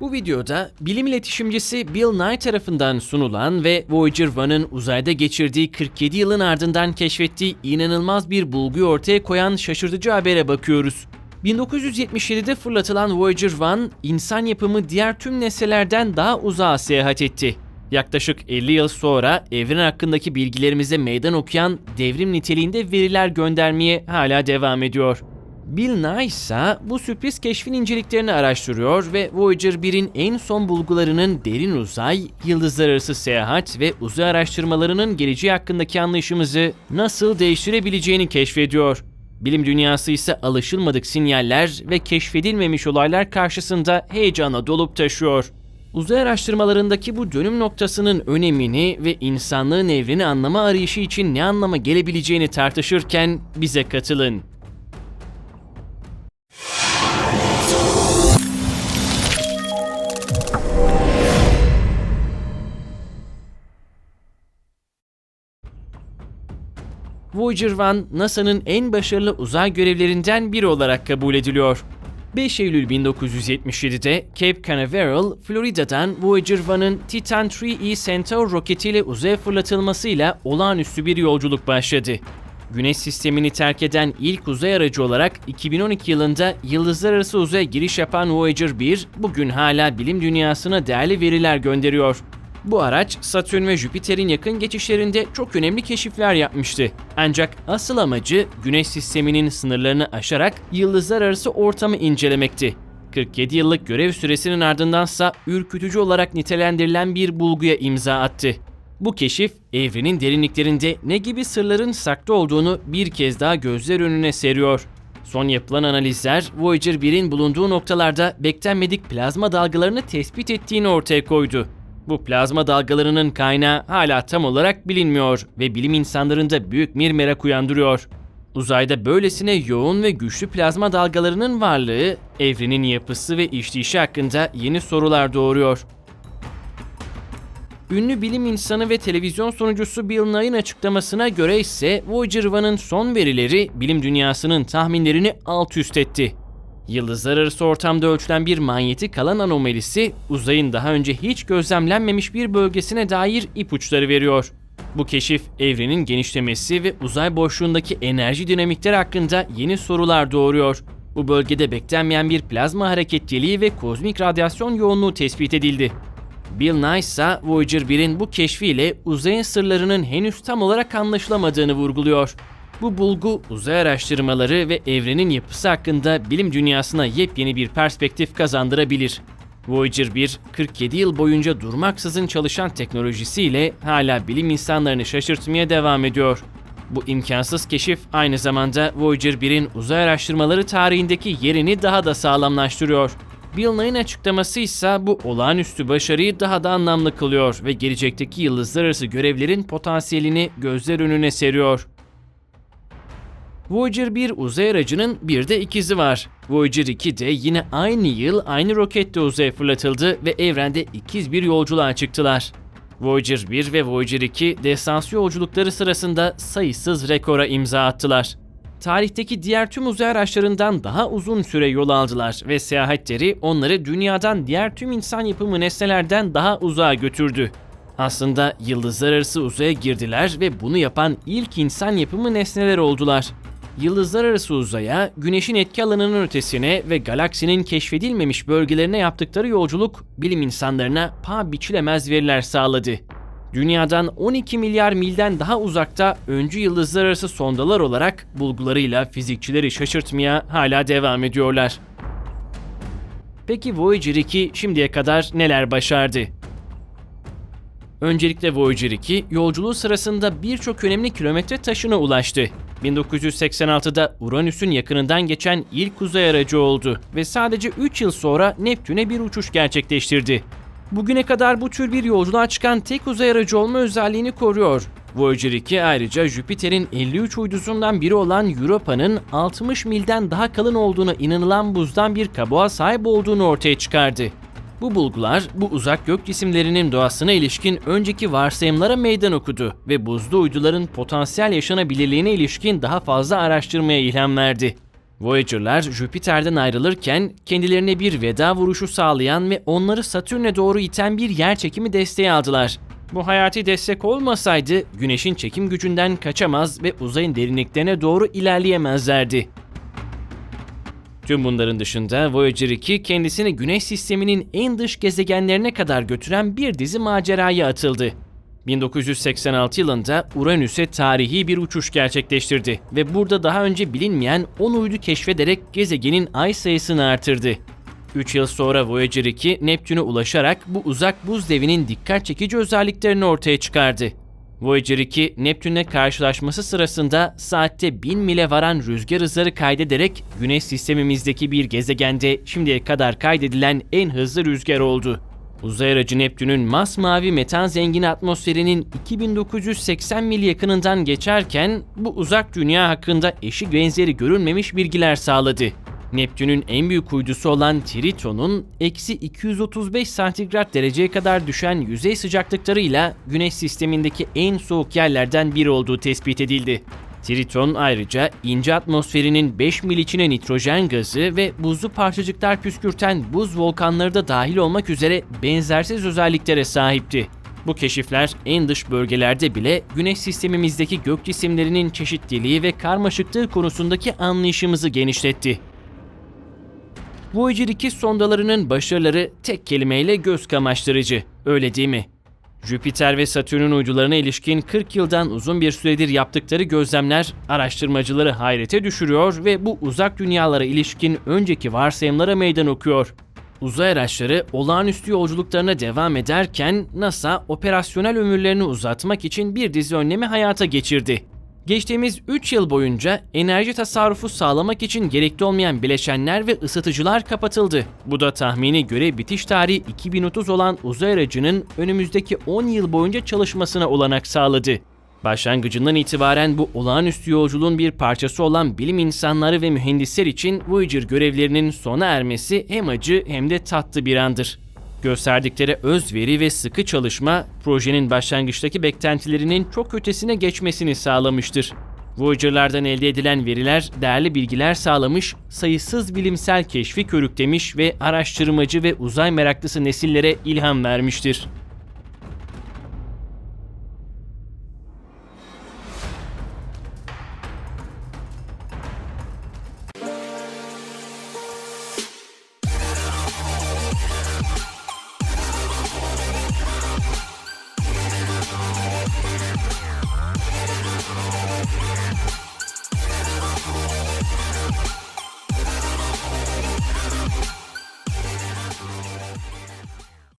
Bu videoda bilim iletişimcisi Bill Nye tarafından sunulan ve Voyager 1'ın uzayda geçirdiği 47 yılın ardından keşfettiği inanılmaz bir bulguyu ortaya koyan şaşırtıcı habere bakıyoruz. 1977'de fırlatılan Voyager 1, insan yapımı diğer tüm nesnelerden daha uzağa seyahat etti. Yaklaşık 50 yıl sonra evren hakkındaki bilgilerimize meydan okuyan devrim niteliğinde veriler göndermeye hala devam ediyor. Bill Nye ise bu sürpriz keşfin inceliklerini araştırıyor ve Voyager 1'in en son bulgularının derin uzay, yıldızlar arası seyahat ve uzay araştırmalarının geleceği hakkındaki anlayışımızı nasıl değiştirebileceğini keşfediyor. Bilim dünyası ise alışılmadık sinyaller ve keşfedilmemiş olaylar karşısında heyecana dolup taşıyor. Uzay araştırmalarındaki bu dönüm noktasının önemini ve insanlığın evreni anlama arayışı için ne anlama gelebileceğini tartışırken bize katılın. Voyager 1, NASA'nın en başarılı uzay görevlerinden biri olarak kabul ediliyor. 5 Eylül 1977'de Cape Canaveral, Florida'dan Voyager 1'ın Titan 3E Centaur roketiyle uzaya fırlatılmasıyla olağanüstü bir yolculuk başladı. Güneş sistemini terk eden ilk uzay aracı olarak 2012 yılında yıldızlar arası uzaya giriş yapan Voyager 1, bugün hala bilim dünyasına değerli veriler gönderiyor. Bu araç Satürn ve Jüpiter'in yakın geçişlerinde çok önemli keşifler yapmıştı. Ancak asıl amacı Güneş sisteminin sınırlarını aşarak yıldızlar arası ortamı incelemekti. 47 yıllık görev süresinin ardındansa ürkütücü olarak nitelendirilen bir bulguya imza attı. Bu keşif evrenin derinliklerinde ne gibi sırların saklı olduğunu bir kez daha gözler önüne seriyor. Son yapılan analizler Voyager 1'in bulunduğu noktalarda beklenmedik plazma dalgalarını tespit ettiğini ortaya koydu. Bu plazma dalgalarının kaynağı hala tam olarak bilinmiyor ve bilim insanlarında büyük bir merak uyandırıyor. Uzayda böylesine yoğun ve güçlü plazma dalgalarının varlığı, evrenin yapısı ve işleyişi hakkında yeni sorular doğuruyor. Ünlü bilim insanı ve televizyon sunucusu Bill Nye'ın açıklamasına göre ise Voyager 1'ın son verileri bilim dünyasının tahminlerini alt üst etti. Yıldızlar arası ortamda ölçülen bir manyetik alan anomalisi uzayın daha önce hiç gözlemlenmemiş bir bölgesine dair ipuçları veriyor. Bu keşif evrenin genişlemesi ve uzay boşluğundaki enerji dinamikleri hakkında yeni sorular doğuruyor. Bu bölgede beklenmeyen bir plazma hareketliliği ve kozmik radyasyon yoğunluğu tespit edildi. Bill Nye ise Voyager 1'in bu keşfiyle uzayın sırlarının henüz tam olarak anlaşılamadığını vurguluyor. Bu bulgu uzay araştırmaları ve evrenin yapısı hakkında bilim dünyasına yepyeni bir perspektif kazandırabilir. Voyager 1, 47 yıl boyunca durmaksızın çalışan teknolojisiyle hala bilim insanlarını şaşırtmaya devam ediyor. Bu imkansız keşif aynı zamanda Voyager 1'in uzay araştırmaları tarihindeki yerini daha da sağlamlaştırıyor. Bill Nye'ın açıklaması ise bu olağanüstü başarıyı daha da anlamlı kılıyor ve gelecekteki yıldızlar arası görevlerin potansiyelini gözler önüne seriyor. Voyager 1 uzay aracının bir de ikizi var. Voyager 2 de yine aynı yıl aynı rokette uzaya fırlatıldı ve evrende ikiz bir yolculuğa çıktılar. Voyager 1 ve Voyager 2 destansı yolculukları sırasında sayısız rekora imza attılar. Tarihteki diğer tüm uzay araçlarından daha uzun süre yol aldılar ve seyahatleri onları dünyadan diğer tüm insan yapımı nesnelerden daha uzağa götürdü. Aslında yıldızlar arası uzaya girdiler ve bunu yapan ilk insan yapımı nesneler oldular. Yıldızlar arası uzaya, güneşin etki alanının ötesine ve galaksinin keşfedilmemiş bölgelerine yaptıkları yolculuk bilim insanlarına paha biçilemez veriler sağladı. Dünyadan 12 milyar milden daha uzakta öncü yıldızlar arası sondalar olarak bulgularıyla fizikçileri şaşırtmaya hala devam ediyorlar. Peki Voyager 2 şimdiye kadar neler başardı? Öncelikle Voyager 2 yolculuğu sırasında birçok önemli kilometre taşına ulaştı. 1986'da Uranüs'ün yakınından geçen ilk uzay aracı oldu ve sadece 3 yıl sonra Neptün'e bir uçuş gerçekleştirdi. Bugüne kadar bu tür bir yolculuğa çıkan tek uzay aracı olma özelliğini koruyor. Voyager 2 ayrıca Jüpiter'in 53 uydusundan biri olan Europa'nın 60 milden daha kalın olduğuna inanılan buzdan bir kabuğa sahip olduğunu ortaya çıkardı. Bu bulgular bu uzak gök cisimlerinin doğasına ilişkin önceki varsayımlara meydan okudu ve buzlu uyduların potansiyel yaşanabilirliğine ilişkin daha fazla araştırmaya ilham verdi. Voyager'lar Jüpiter'den ayrılırken kendilerine bir veda vuruşu sağlayan ve onları Satürn'e doğru iten bir yer çekimi desteği aldılar. Bu hayati destek olmasaydı Güneş'in çekim gücünden kaçamaz ve uzayın derinliklerine doğru ilerleyemezlerdi. Tüm bunların dışında Voyager 2 kendisini Güneş sisteminin en dış gezegenlerine kadar götüren bir dizi maceraya atıldı. 1986 yılında Uranüs'e tarihi bir uçuş gerçekleştirdi ve burada daha önce bilinmeyen 10 uydu keşfederek gezegenin ay sayısını artırdı. 3 yıl sonra Voyager 2 Neptün'e ulaşarak bu uzak buz devinin dikkat çekici özelliklerini ortaya çıkardı. Voyager 2, Neptün'le karşılaşması sırasında saatte 1000 mile varan rüzgar hızları kaydederek Güneş sistemimizdeki bir gezegende şimdiye kadar kaydedilen en hızlı rüzgar oldu. Uzay aracı Neptün'ün masmavi metan zengini atmosferinin 2980 mil yakınından geçerken bu uzak dünya hakkında eşi benzeri görülmemiş bilgiler sağladı. Neptün'ün en büyük uydusu olan Triton'un eksi 235 santigrat dereceye kadar düşen yüzey sıcaklıklarıyla Güneş sistemindeki en soğuk yerlerden biri olduğu tespit edildi. Triton ayrıca ince atmosferinin 5 mil içine nitrojen gazı ve buzlu parçacıklar püskürten buz volkanları da dahil olmak üzere benzersiz özelliklere sahipti. Bu keşifler en dış bölgelerde bile Güneş sistemimizdeki gök cisimlerinin çeşitliliği ve karmaşıklığı konusundaki anlayışımızı genişletti. Voyager 2 sondalarının başarıları tek kelimeyle göz kamaştırıcı. Öyle değil mi? Jüpiter ve Satürn'ün uydularına ilişkin 40 yıldan uzun bir süredir yaptıkları gözlemler araştırmacıları hayrete düşürüyor ve bu uzak dünyalara ilişkin önceki varsayımlara meydan okuyor. Uzay araçları olağanüstü yolculuklarına devam ederken NASA operasyonel ömürlerini uzatmak için bir dizi önlemi hayata geçirdi. Geçtiğimiz 3 yıl boyunca enerji tasarrufu sağlamak için gerekli olmayan bileşenler ve ısıtıcılar kapatıldı. Bu da tahmini göre bitiş tarihi 2030 olan uzay aracının önümüzdeki 10 yıl boyunca çalışmasına olanak sağladı. Başlangıcından itibaren bu olağanüstü yolculuğun bir parçası olan bilim insanları ve mühendisler için Voyager görevlerinin sona ermesi hem acı hem de tatlı bir andır. Gösterdikleri özveri ve sıkı çalışma, projenin başlangıçtaki beklentilerinin çok ötesine geçmesini sağlamıştır. Voyager'lardan elde edilen veriler değerli bilgiler sağlamış, sayısız bilimsel keşfi körüklemiş ve araştırmacı ve uzay meraklısı nesillere ilham vermiştir.